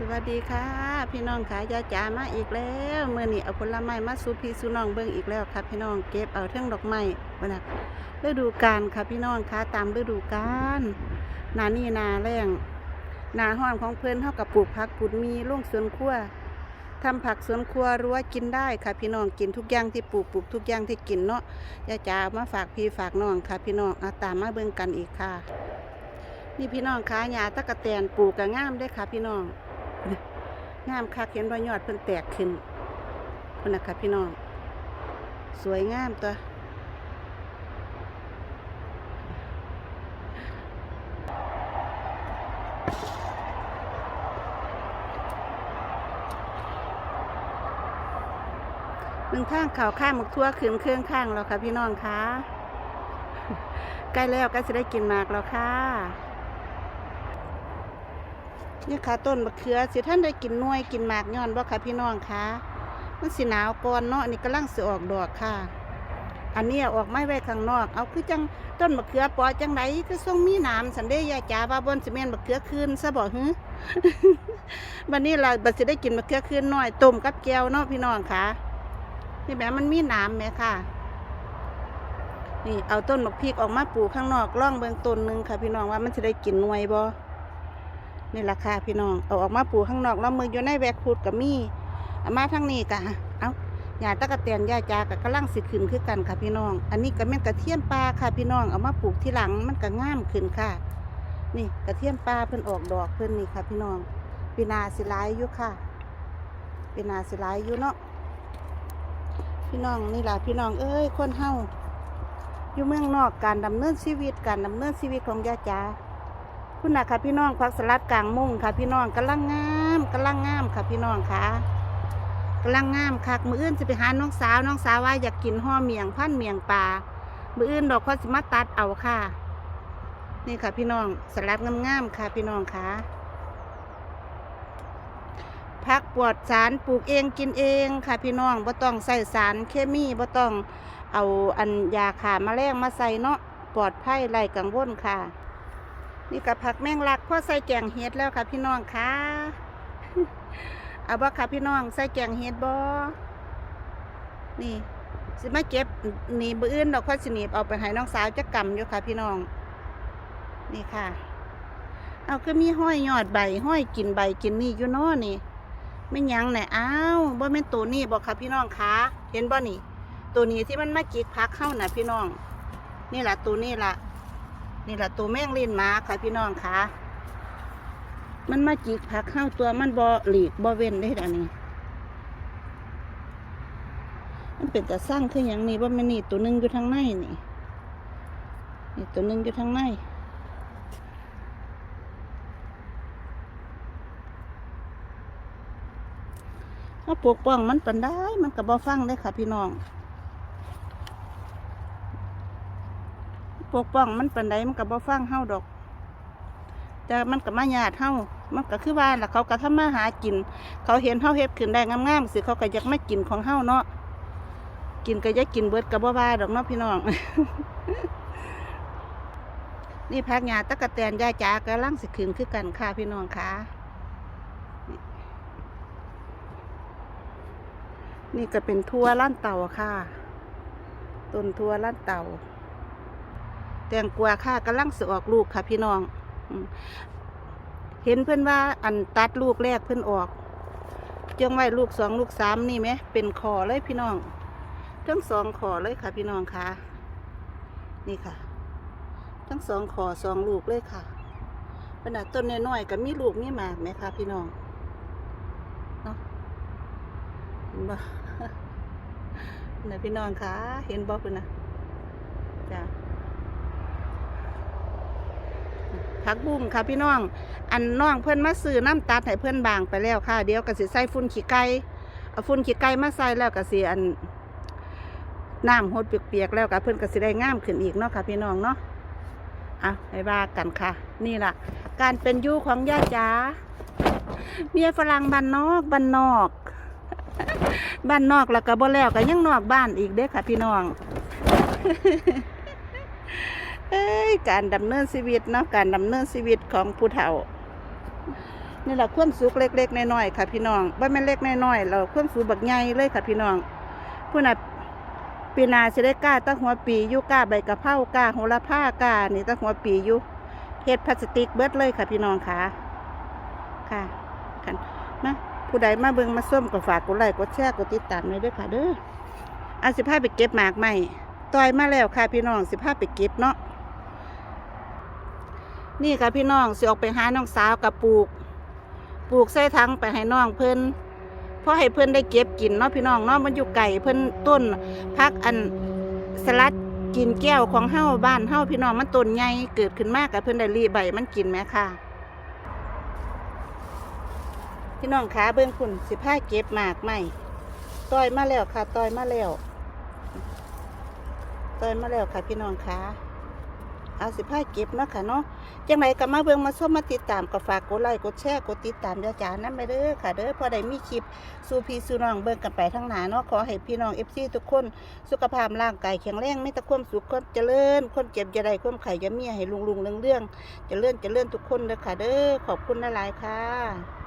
สวัสดีค่ะ พี่น้องค่ะยาจ๋ามาอีกแล้วเมื่อนี้เอาผลไม้มาสู่พี่สูน้องเบิ่งอีกแล้วค่ะ พี่น้องเก็บเอาเท่งดอกไม้วันนะฤดูกาลค่ะพี่น้องค่ะตามฤดูกาลนานี่นาแรงนาห้อนของเพื่อนเท่ากับปลูกผักปลูกมีลุ่งสวนครัวทำผักสวนครัวรั้วกินได้ค่ะ พี่น้องกินทุกอย่างที่ปลูกปลูกทุกอย่างที่กินเนาะยาจ๋าเอามาฝากพี่ฝากน้องค่ะ พี่น้องเอาตามมาเบิ่งกันอีกค่ะ นี่พี่น้องคะหญ้าตะกะแตนปลูกกระงามได้ค่ะ พี่น้อง งามคักเห็นว่ายอดเพิ่นแตกขึ้นพุ่นนะคะพี่น้อง สวยงามตัวหนึ่งข้างข่าวข้างหมกทั่วขึ้นเครื่องข้างแล้วค่ะพี่น้องคะใกล้แล้วใกล้จะได้กินมากแล้วค่ะ นี่ค่ะต้นมะเขือสิท่านได้กินน่วยกินหมากย้อนบ่ค่ะพี่น้องคะมันสิหนาวก่อนเนาะนี่กำลังสิออกดอกค่ะ อันนี้ออกไม้ไว้ข้างนอก เอาคือจังต้นมะเขือปอจังไดคือทรงมีหนามสันเดยายจ๋าว่าบนสิเมนมะเขือคืนซะบ่ฮึบัดนี้เราบัดสิได้กินมะเขือคืนน้อยต้มกับแก้วเนาะพี่น้องค่ะนี่แหมมันมีหนามแหมค่ะนี่เอาต้นมะพริกออกมาปลูกข้างนอกร่องเบื้องต้นหนึงค่ะ พี่น้องว่ามันจะได้กินหน่วยบ่ นี่ราคาพี่น้องเอาออกมาปลูกข้างนอกแล้วมืออยู่ในแวกคูดกับมีเอามาทั้งนี้กะเอาหญ้าตะกะเตียนหญ้าจากะกำลังสิขึ้นคือกันค่ะพี่น้อง อันนี้ก็แม่นกระเทียมปลาค่ะพี่น้องเอามาปลูกที่หลังมันก็งามขึ้นค่ะ นี่กระเทียมปลาเพิ่นออกดอกเพิ่นนี่ค่ะ พี่น้องปีนาสิหลายอยู่ค่ะปีนาสิหลายอยู่เนาะพี่น้องนี่แหละพี่น้องเอ้ยคนเฮาอยู่เมืองนอกการดำเนินชีวิตการดำเนินชีวิตของยาจา คุณนะค่ะพี่น้องพักสลัดกลางมุ้งค่ะ พี่น้องกำลังงามกำลังงามค่ะพี่น้องค่ะกำลังงามค่ะมืออื่นจะไปหาน้องสาวน้องสาวว่าอยากกินห่อเมียงพันเมียงปลามืออื่นดอกเขาสิมาตัดเอาค่ะ นี่ค่ะ พี่น้องสลัดงามๆค่ะ พี่น้องค่ะพักปลอดสารปลูกเองกินเองค่ะ พี่น้องบ่ต้องใส่สารเคมีบ่ต้องเอาอันยาขาแมลงมาใส่เนาะปลอดภัยไร้กังวลค่ะ นี่กับผักแมงลักพ่อใส่แกงเห็ดแล้วค่ะพี่น้องค่ะเอาบ่ค่ะพี่น้องใส่แกงเห็ดบ่นี่สิมาเก็บนีบื้อื่นดอกข้อสิหนีบเอาไปให้น้องสาวจะกำอยู่ค่ะ พี่น้อง นี่ค่ะ เอาก็มีห้อยยอดใบห้อยกินใบกินนี่อยู่เนาะนี่ไม่ยังไหนอ้าวบ่แม่นตัวนี้บอกค่ะพี่น้องค่ะเห็นบ่นี่ ตัวนี้ที่มันมาจิกพักเข้าน่ะพี่น้อง นี่แหละตัวนี้ล่ะ นี่แหละตัวแมงลินมาค่ะพี่น้องค่ะ มันมาจิกผักเข้าตัวมันบอหลีกบอเว้นได้อันนี้ มันเป็นแต่สร้างขึ้นอย่างนี้ว่ามันนี่ตัวหนึงอยู่ทางในนี่นี่ตัวหนึงอยู่ทางในถ้าปกป้องมันปันได้ มันกับบอฟังได้ค่ะพี่น้อง ปกป้องมันปันใดมันกับบ่ฟังเฮาดอก แต่มันกับมาญาติเฮามันก็คือว่าล่ะเขาก็ทำมาหากิน เขาเห็นเฮาเฮ็ดขึ้นได้งามๆสิเขาก็อยากมากินของเฮาเนาะกินก็อยากกินเบิดกับบ่ว่าดอกเนาะพี่น้องนี่พักหญ้าตะกะแตนยายจ๋ากำลังสิขึ้นคือกันค่ะพี่น้องค่ะนี่นี่ก็เป็นทั่วล้านเต่าค่ะ ต้นทั่วล้านเต่า แตงกวาค่ะกำลังสออกลูกค่ะ พี่น้องเห็นเพื่อนว่าอันตัดลูกแรกเพื่อนออกจังไว้ลูกสองลูกสามนี่ไหมเป็นคอเลยพี่น้องทั้งสองคอเลยค่ะ พี่น้องค่ะนี่ค่ะ ทั้งสองคอสองลูกเลยค่ะขนาดต้นน้อยๆก็มีลูกมีหมากไหมคะพี่น้องเนาะเห็นบ่นะพี่น้องค่ะเห็นบ่คุณนะจ้ะ ผักบุ้งค่ะพี่น้อง อันน้องเพื่อนมาซื้อน้ำตัดให้เพื่อนบางไปแล้วค่ะ เดี๋ยวก็สิใส่ฝุ่นขี้ไก่เอาฝุ่นขี้ไก่มาใส่แล้วก็สิอันน้ำหดเปียกๆแล้วก็เพื่อนก็สิได้งามขึ้นอีกเนาะค่ะพี่น้องเนาะอะไปว่ากันค่ะ นี่ล่ะการเป็นยู่ของย่าจ๋าเมียฝรั่งบ้านนอกบ้านนอกบ้านนอกแล้วก็บ่แล้วก็ยังนอกบ้านอีกเด้อค่ะพี่น้อง เอ้ยการดำเนินชีวิตเนาะการดำเนินชีวิตของผู้เฒ่านี่แหละความสุขเล็กๆน้อยๆค่ะ พี่น้องว่แม่นเล็กน้อยๆเราความสุขบักใหญ่เลยค่ะ พี่น้องผู้น่ะปีนาสิได้กล้าตั้งหัวปีอยู่กล้าใบกะเพรากล้าโหระพากล้านี่ตั้งหัวปีอยู่เฮ็ดพลาสติกเบิดเลยค่ะ พี่น้องค่ะค่ะกันมาผู้ใดมาเบิ่งมาส้มก็ฝากกดไลค์กดแชร์กดติดตามหน่อยด้วยค่ะเด้อเอาสิพาไปเก็บหมากใหม่ต่อยมาแล้วค่ะพี่น้องสิพาไปเก็บเนาะ นี่ค่ะพี่น้องสิออกไปหาน้องสาวกับปลูก ปลูกใส่ถังไปให้น้องเพิ่นเพราะให้เพิ่นได้เก็บกินเนาะพี่น้องเนาะมันอยู่ไก่เพิ่นต้นพักอันสลัดกินแก้วของเฮาบ้านเฮาพี่น้องมันต้นใหญ่เกิดขึ้นมากกับเพิ่นได้รีใบมันกินไหมค่ะพี่น้องขาเบิ่งคุณสิพาเก็บหมากใหม่ต้อยมาแล้วค่ะต้อยมาแล้วต้อยมาแล้วค่ะพี่น้องขา เอาสิพาเก็บเนาะค่ะเนาะจังไรก็มาเบิ่งมาชมมาติดตามก็ฝากกดไลค์กดแชร์กดติดตามยาจานั่นไปเด้อค่ะเด้อพอได้มีคลิปสู่พี่สู่น้องเบิ่งกันไปทั้งหนาเนาะขอให้พี่น้องเอฟซีทุกคนสุขภาพร่างกายแข็งแรงไม่ตะความสุขคนเจริญคนเจ็บจะได้ความไข่จะเมียให้ลุงลุงเรื่องเรื่องๆเจริญเจริญทุกคนเด้อค่ะเด้อขอบคุณหลายๆค่ะ